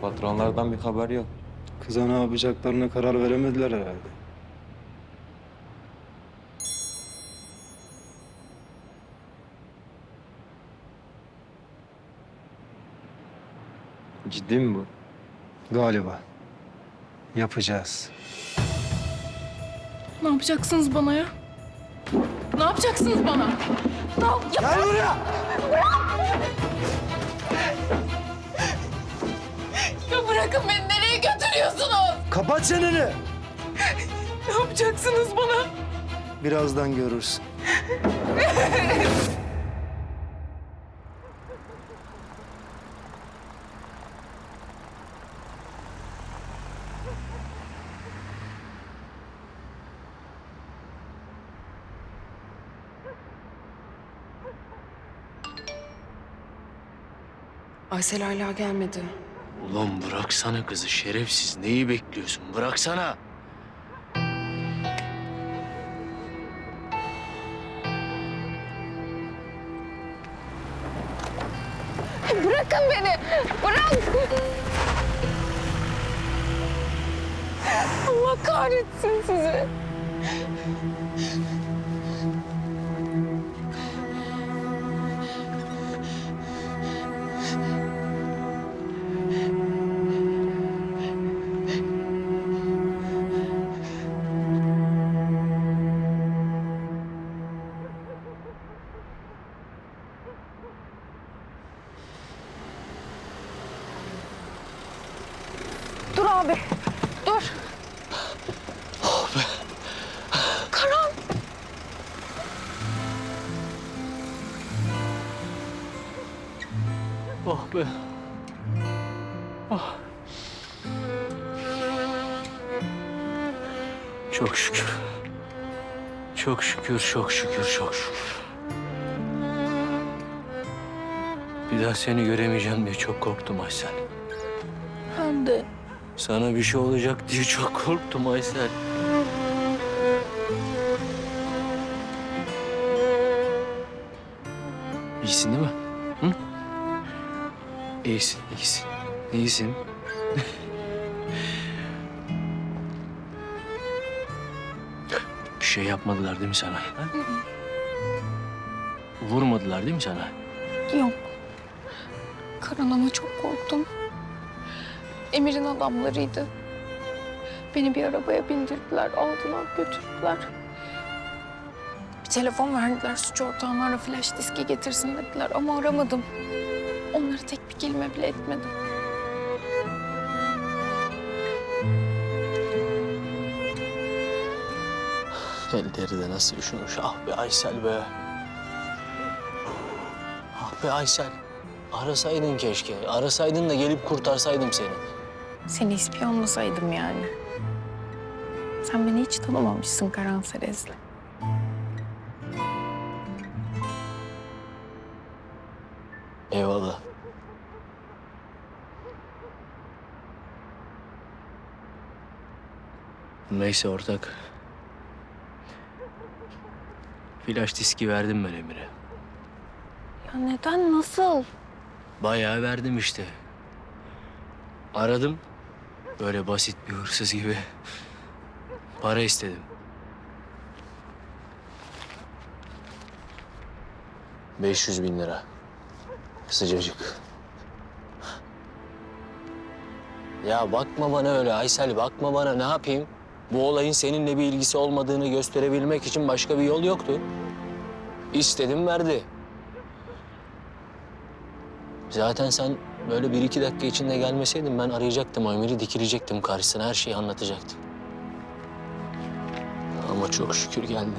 Patronlardan bir haber yok. Kıza ne yapacaklarına karar veremediler herhalde. Ciddi mi bu? Galiba. Yapacağız. Ne yapacaksınız bana ya? Ne yapacaksınız bana? Ne yap- ya- Gel buraya! Ya bırakın beni nereye götürüyorsunuz? Kapat çeneni! Ne yapacaksınız bana? Birazdan görürsün. Aysel hala gelmedi. Ulan bıraksana kızı şerefsiz. Neyi bekliyorsun? Bıraksana. Bırakın beni! Bırak! Allah kahretsin sizi. Dur abi. Dur. Karan. Oh be. Oh. Çok şükür. Çok şükür, çok şükür, çok şükür. Bir daha seni göremeyeceğim diye çok korktum Aysel. Sana bir şey olacak diye çok korktum Aysel. İyisin değil mi? Hı? İyisin, iyisin. İyisin. bir şey yapmadılar değil mi sana? ha? Vurmadılar değil mi sana? Yok. Karan ama çok korktum. Emir'in adamlarıydı. Beni bir arabaya bindirdiler, aldılar, götürdüler. Bir telefon verdiler, suç ortağına ara flash diski getirsin dediler ama aramadım. Onlara tek bir kelime bile etmedim. Elleri de nasıl üşümüş. Ah be Aysel be. Ah be Aysel. Arasaydın keşke. Arasaydın da gelip kurtarsaydım seni. Seni ispiyonlasaydım yani. Sen beni hiç tanımamışsın Karan Serezli. Eyvallah. Neyse ortak. Flash diski verdim ben Emir'e. Ya neden, nasıl? Bayağı verdim işte. Aradım. Böyle basit bir hırsız gibi. Para istedim. Beş yüz bin lira. Sıcacık. Ya bakma bana öyle Aysel, bakma bana ne yapayım? Bu olayın seninle bir ilgisi olmadığını gösterebilmek için başka bir yol yoktu. İstedim verdi. Zaten sen böyle bir iki dakika içinde gelmeseydin ben arayacaktım o Emir'i, dikilecektim karşısına, her şeyi anlatacaktım. Ama çok şükür geldin.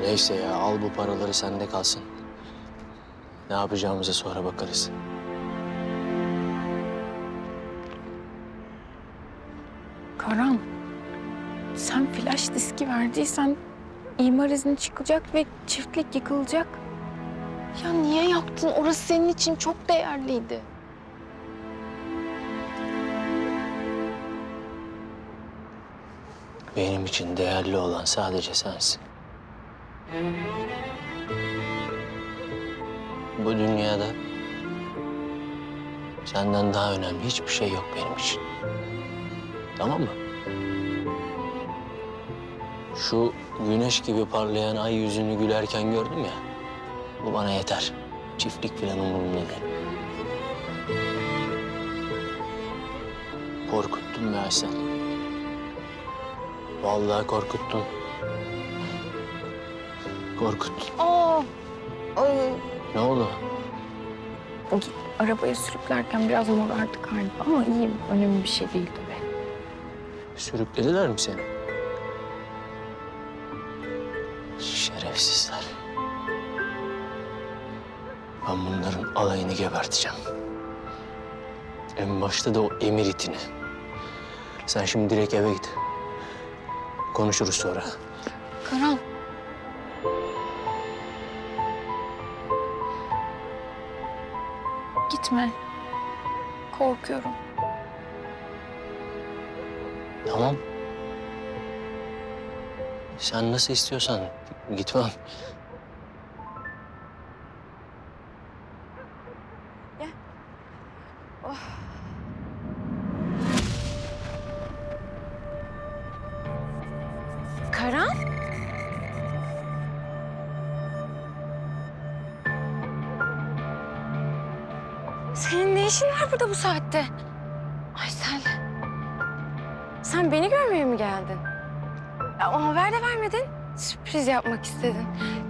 Neyse ya, al bu paraları sende kalsın. Ne yapacağımıza sonra bakarız. Karan, sen flash diski verdiysen imar izni çıkacak ve çiftlik yıkılacak. Ya niye yaptın? Orası senin için çok değerliydi. Benim için değerli olan sadece sensin. Bu dünyada Senden daha önemli hiçbir şey yok benim için. Tamam mı? Şu güneş gibi parlayan ay yüzünü gülerken gördüm ya. Bu bana yeter. Çiftlik falan umurumda değil. Korkuttun be Aysel. Vallahi korkuttun. Korkuttun. Aa, ay, Ne oldu? arabaya sürüklerken biraz morardı galiba ama iyiyim. Önemli bir şey değil tabii. Sürüklediler mi seni? Şerefsizler. Ben bunların alayını geberteceğim. En başta da o emir itini. Sen şimdi direkt eve git. Konuşuruz sonra. Karan. Gitme. Korkuyorum. Tamam. Sen nasıl istiyorsan gitmem. Senin ne işin var burada bu saatte? Aysel. Sen beni görmeye mi geldin? Ya, o haber de vermedin. Sürpriz yapmak istedin.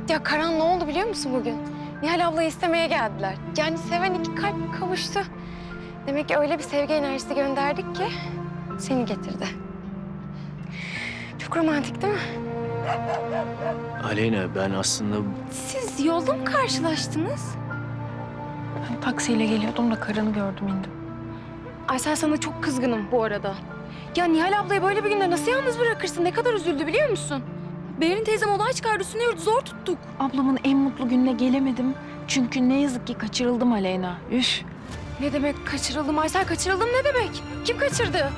Ya Karan ne oldu biliyor musun bugün? Nihal ablayı istemeye geldiler. Yani seven iki kalp kavuştu. Demek ki öyle bir sevgi enerjisi gönderdik ki seni getirdi. Çok romantik değil mi? Aleyna ben aslında Siz yolda mı karşılaştınız? Ben taksiyle geliyordum da karını gördüm indim. Aysel sana çok kızgınım bu arada. Ya Nihal ablayı böyle bir günde nasıl yalnız bırakırsın? Ne kadar üzüldü biliyor musun? Berin teyzem olay çıkardı üstüne yurdu zor tuttuk. Ablamın en mutlu gününe gelemedim. Çünkü ne yazık ki kaçırıldım Aleyna. Üf. Ne demek kaçırıldım Aysel kaçırıldım ne demek? Kim kaçırdı?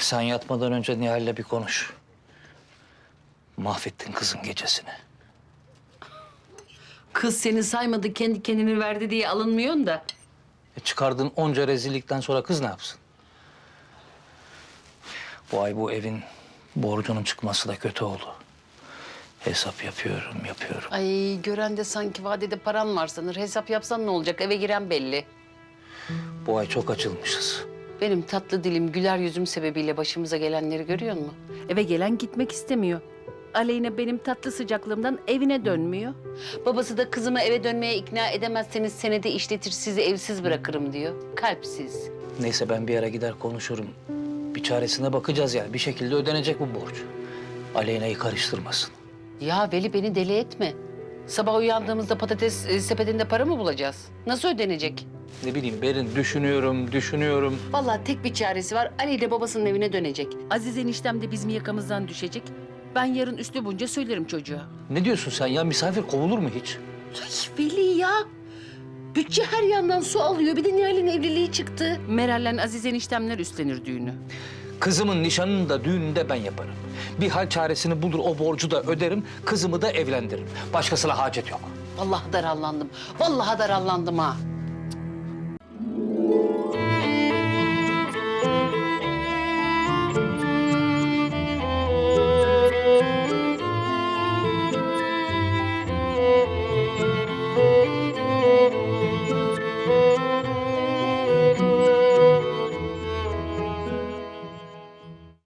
Sen yatmadan önce Nihal'le bir konuş. Mahvettin kızın gecesini. Kız seni saymadı, kendi kendini verdi diye alınmıyorsun da. E çıkardığın onca rezillikten sonra kız ne yapsın? Bu ay bu evin borcunun çıkması da kötü oldu. Hesap yapıyorum, yapıyorum. Ay gören de sanki vadede paran var sanır. Hesap yapsan ne olacak? Eve giren belli. Bu ay çok açılmışız. Benim tatlı dilim, güler yüzüm sebebiyle başımıza gelenleri görüyor musun? Eve gelen gitmek istemiyor. Aleyna benim tatlı sıcaklığımdan evine dönmüyor. Babası da kızımı eve dönmeye ikna edemezseniz senede işletir sizi evsiz bırakırım diyor. Kalpsiz. Neyse ben bir ara gider konuşurum. Bir çaresine bakacağız yani. Bir şekilde ödenecek bu borç. Aleyna'yı karıştırmasın. Ya Veli beni deli etme. Sabah uyandığımızda patates e, sepetinde para mı bulacağız? Nasıl ödenecek? Ne bileyim Berin düşünüyorum, düşünüyorum. Vallahi tek bir çaresi var. Ali ile babasının evine dönecek. Aziz eniştem de bizim yakamızdan düşecek. Ben yarın üstü bunca söylerim çocuğa. Ne diyorsun sen ya? Misafir kovulur mu hiç? Ay Veli ya. Bütçe her yandan su alıyor. Bir de Nihal'in evliliği çıktı. Meral'le Aziz eniştemler üstlenir düğünü. Kızımın nişanını da düğününü de ben yaparım. Bir hal çaresini bulur o borcu da öderim, kızımı da evlendiririm. Başkasına hacet yok. Vallahi darallandım. Vallahi darallandım ha.